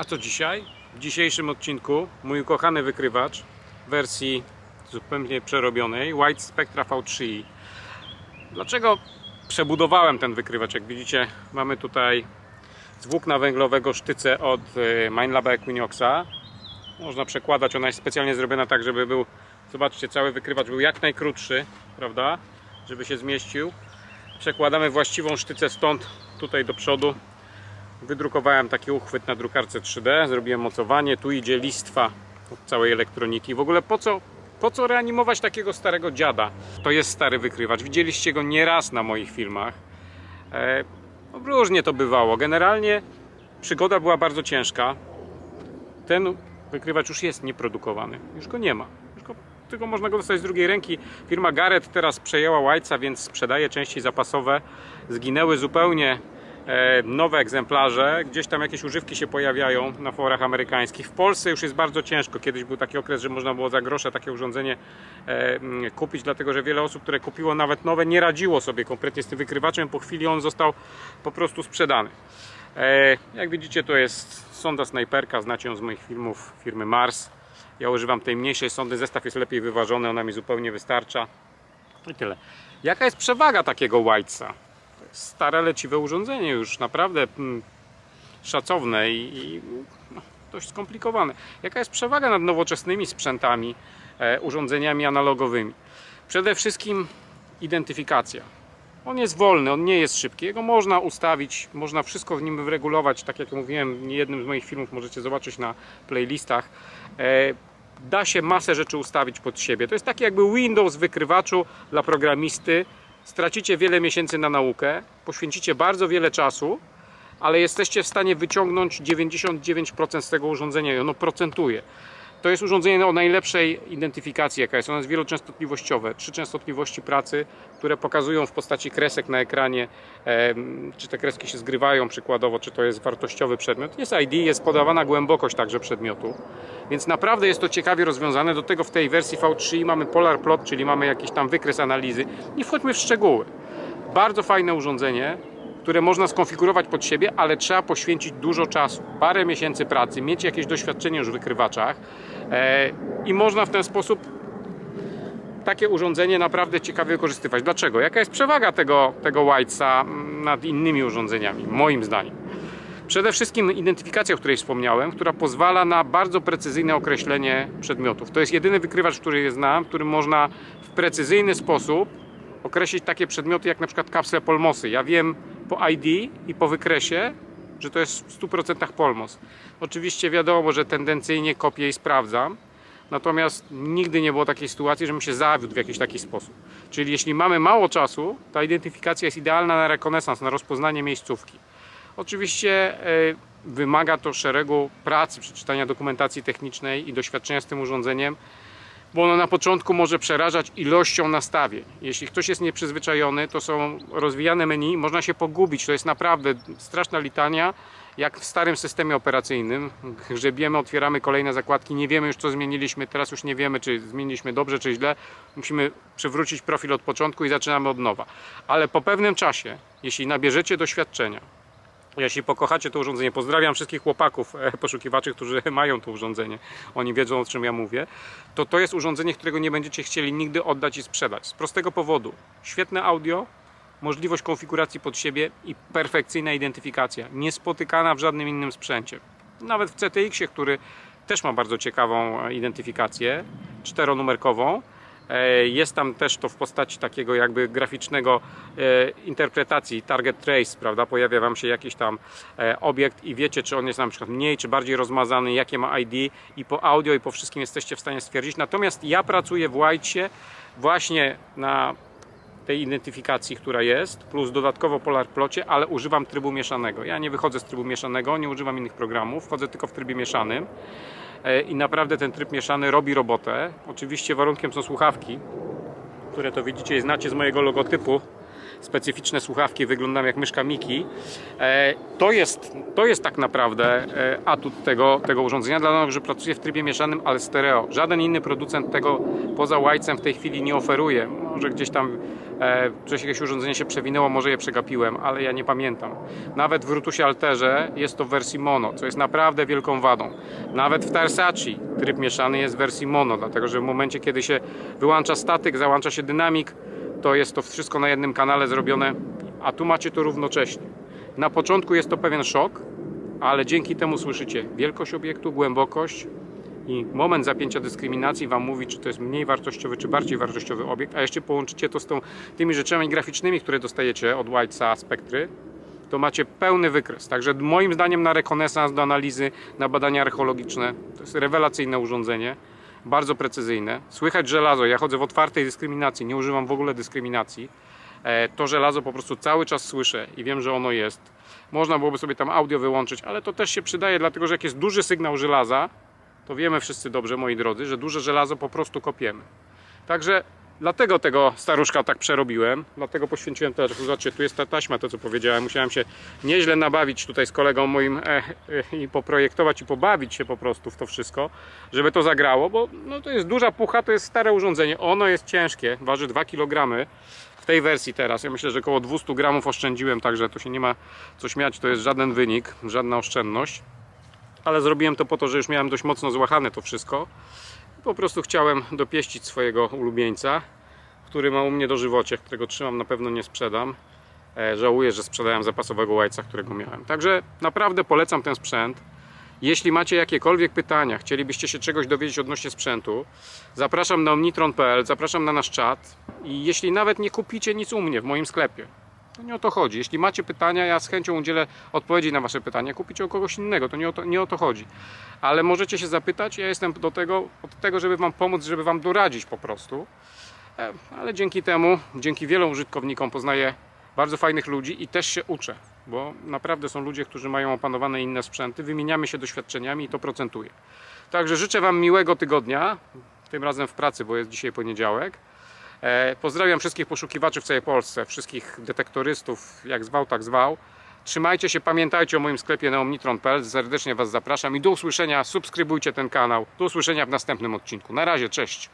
A co dzisiaj? W dzisiejszym odcinku mój ukochany wykrywacz w wersji zupełnie przerobionej White Spectra V3. Dlaczego przebudowałem ten wykrywacz? Jak widzicie, mamy tutaj z włókna węglowego sztycę od e, Minelaba Equinoxa. Można przekładać, ona jest specjalnie zrobiona tak, żeby był, zobaczcie, cały wykrywacz był jak najkrótszy, prawda? Żeby się zmieścił. Przekładamy właściwą sztycę stąd tutaj do przodu. Wydrukowałem taki uchwyt na drukarce 3D, zrobiłem mocowanie, tu idzie listwa od całej elektroniki. W ogóle po co, po co reanimować takiego starego dziada? To jest stary wykrywacz, widzieliście go nieraz na moich filmach. E, no różnie to bywało. Generalnie przygoda była bardzo ciężka. Ten wykrywacz już jest nieprodukowany, już go nie ma. Już go, tylko można go dostać z drugiej ręki. Firma Garrett teraz przejęła White'a, więc sprzedaje części zapasowe. Zginęły zupełnie nowe egzemplarze. Gdzieś tam jakieś używki się pojawiają na forach amerykańskich. W Polsce już jest bardzo ciężko. Kiedyś był taki okres, że można było za grosze takie urządzenie e, mm, kupić, dlatego że wiele osób, które kupiło nawet nowe, nie radziło sobie kompletnie z tym wykrywaczem. Po chwili on został po prostu sprzedany. E, Jak widzicie, to jest sonda snajperka, znacie ją z moich filmów firmy Mars. Ja używam tej mniejszej sondy, zestaw jest lepiej wyważony, ona mi zupełnie wystarcza. I tyle. Jaka jest przewaga takiego White'a? Stare, leciwe urządzenie, już naprawdę mm, szacowne i, i no, dość skomplikowane. Jaka jest przewaga nad nowoczesnymi sprzętami, e, urządzeniami analogowymi? Przede wszystkim identyfikacja. On jest wolny, on nie jest szybki. Jego można ustawić, można wszystko w nim wyregulować. Tak jak mówiłem, w jednym z moich filmów możecie zobaczyć na playlistach. E, Da się masę rzeczy ustawić pod siebie. To jest taki jakby Windows w wykrywaczu dla programisty. Stracicie wiele miesięcy na naukę, poświęcicie bardzo wiele czasu, ale jesteście w stanie wyciągnąć 99% z tego urządzenia i ono procentuje. To jest urządzenie o najlepszej identyfikacji, jaka jest. Ono jest wieloczęstotliwościowe. Trzy częstotliwości pracy, które pokazują w postaci kresek na ekranie, czy te kreski się zgrywają przykładowo, czy to jest wartościowy przedmiot. Jest ID, jest podawana głębokość także przedmiotu. Więc naprawdę jest to ciekawie rozwiązane. Do tego w tej wersji V3 mamy Polar Plot, czyli mamy jakiś tam wykres analizy. Nie wchodźmy w szczegóły. Bardzo fajne urządzenie, które można skonfigurować pod siebie, ale trzeba poświęcić dużo czasu, parę miesięcy pracy, mieć jakieś doświadczenie już w wykrywaczach e, i można w ten sposób takie urządzenie naprawdę ciekawie wykorzystywać. Dlaczego? Jaka jest przewaga tego, tego White'a nad innymi urządzeniami, moim zdaniem? Przede wszystkim identyfikacja, o której wspomniałem, która pozwala na bardzo precyzyjne określenie przedmiotów. To jest jedyny wykrywacz, który znam, w którym można w precyzyjny sposób określić takie przedmioty jak na przykład kapsle polmosy. Ja wiem po ID i po wykresie, że to jest w 100% polmos. Oczywiście wiadomo, że tendencyjnie kopię i sprawdzam, natomiast nigdy nie było takiej sytuacji, żebym się zawiódł w jakiś taki sposób. Czyli jeśli mamy mało czasu, ta identyfikacja jest idealna na rekonesans, na rozpoznanie miejscówki. Oczywiście e, wymaga to szeregu pracy, przeczytania dokumentacji technicznej i doświadczenia z tym urządzeniem, bo ono na początku może przerażać ilością nastawień. Jeśli ktoś jest nieprzyzwyczajony, to są rozwijane menu, można się pogubić. To jest naprawdę straszna litania, jak w starym systemie operacyjnym. Grzebiemy, otwieramy kolejne zakładki, nie wiemy już co zmieniliśmy, teraz już nie wiemy czy zmieniliśmy dobrze czy źle. Musimy przywrócić profil od początku i zaczynamy od nowa. Ale po pewnym czasie, jeśli nabierzecie doświadczenia, jeśli pokochacie to urządzenie, pozdrawiam wszystkich chłopaków, e, poszukiwaczy, którzy mają to urządzenie, oni wiedzą o czym ja mówię, to to jest urządzenie, którego nie będziecie chcieli nigdy oddać i sprzedać. Z prostego powodu. Świetne audio, możliwość konfiguracji pod siebie i perfekcyjna identyfikacja, niespotykana w żadnym innym sprzęcie. Nawet w CTX-ie, który też ma bardzo ciekawą e, identyfikację, czteronumerkową, Jest tam też to w postaci takiego jakby graficznego e, interpretacji, target trace, prawda? Pojawia Wam się jakiś tam e, obiekt i wiecie, czy on jest na przykład mniej, czy bardziej rozmazany, jakie ma ID i po audio i po wszystkim jesteście w stanie stwierdzić. Natomiast ja pracuję w White'cie właśnie na tej identyfikacji, która jest, plus dodatkowo Polar Plocie, ale używam trybu mieszanego. Ja nie wychodzę z trybu mieszanego, nie używam innych programów, wchodzę tylko w trybie mieszanym. E, i naprawdę ten tryb mieszany robi robotę. Oczywiście warunkiem są słuchawki, które to widzicie i znacie z mojego logotypu. Specyficzne słuchawki, wyglądam jak myszka Miki. E, To jest, to jest tak naprawdę e, atut tego, tego urządzenia, dlatego że pracuje w trybie mieszanym, ale stereo. Żaden inny producent tego poza Whitesem w tej chwili nie oferuje. Może gdzieś tam e, gdzieś jakieś urządzenie się przewinęło, może je przegapiłem, ale ja nie pamiętam. Nawet w Rutusie Alterze jest to w wersji mono, co jest naprawdę wielką wadą. Nawet w Tarsaci tryb mieszany jest w wersji mono, dlatego że w momencie, kiedy się wyłącza statyk, załącza się dynamik, to jest to wszystko na jednym kanale zrobione, a tu macie to równocześnie. Na początku jest to pewien szok, ale dzięki temu słyszycie wielkość obiektu, głębokość i moment zapięcia dyskryminacji Wam mówi, czy to jest mniej wartościowy, czy bardziej wartościowy obiekt, a jeszcze połączycie to z tą, tymi rzeczami graficznymi, które dostajecie od Whitesa Spectry, to macie pełny wykres. Także moim zdaniem na rekonesans, do analizy, na badania archeologiczne to jest rewelacyjne urządzenie, bardzo precyzyjne. Słychać żelazo, ja chodzę w otwartej dyskryminacji, nie używam w ogóle dyskryminacji. E, To żelazo po prostu cały czas słyszę i wiem, że ono jest. Można byłoby sobie tam audio wyłączyć, ale to też się przydaje, dlatego że jak jest duży sygnał żelaza, to wiemy wszyscy dobrze, moi drodzy, że duże żelazo po prostu kopiemy. Także dlatego tego staruszka tak przerobiłem, dlatego poświęciłem też, zobaczcie, tu jest ta taśma, to co powiedziałem, musiałem się nieźle nabawić tutaj z kolegą moim e, e, i poprojektować i pobawić się po prostu w to wszystko, żeby to zagrało, bo no, to jest duża pucha, to jest stare urządzenie, ono jest ciężkie, waży 2 kg w tej wersji teraz, ja myślę, że około 200 gramów oszczędziłem, także to się nie ma co śmiać, to jest żaden wynik, żadna oszczędność ale zrobiłem to po to, że już miałem dość mocno złachane to wszystko. Po prostu chciałem dopieścić swojego ulubieńca, który ma u mnie dożywocie, którego trzymam, na pewno nie sprzedam. E, żałuję, że sprzedałem zapasowego łajca, którego miałem. Także naprawdę polecam ten sprzęt. Jeśli macie jakiekolwiek pytania, chcielibyście się czegoś dowiedzieć odnośnie sprzętu, zapraszam na omnitron.pl, zapraszam na nasz czat i jeśli nawet nie kupicie nic u mnie w moim sklepie, to nie o to chodzi. Jeśli macie pytania, ja z chęcią udzielę odpowiedzi na Wasze pytania. Kupicie u kogoś innego, to nie o to, nie o to chodzi. Ale możecie się zapytać, ja jestem do tego, od tego, żeby Wam pomóc, żeby Wam doradzić po prostu. E, Ale dzięki temu, dzięki wielu użytkownikom poznaję bardzo fajnych ludzi i też się uczę, bo naprawdę są ludzie, którzy mają opanowane inne sprzęty, wymieniamy się doświadczeniami i to procentuje. Także życzę Wam miłego tygodnia, tym razem w pracy, bo jest dzisiaj poniedziałek. E, Pozdrawiam wszystkich poszukiwaczy w całej Polsce, wszystkich detektorystów, jak zwał, tak zwał. Trzymajcie się, pamiętajcie o moim sklepie na omnitron.pl, serdecznie Was zapraszam i do usłyszenia, subskrybujcie ten kanał. Do usłyszenia w następnym odcinku. Na razie, cześć!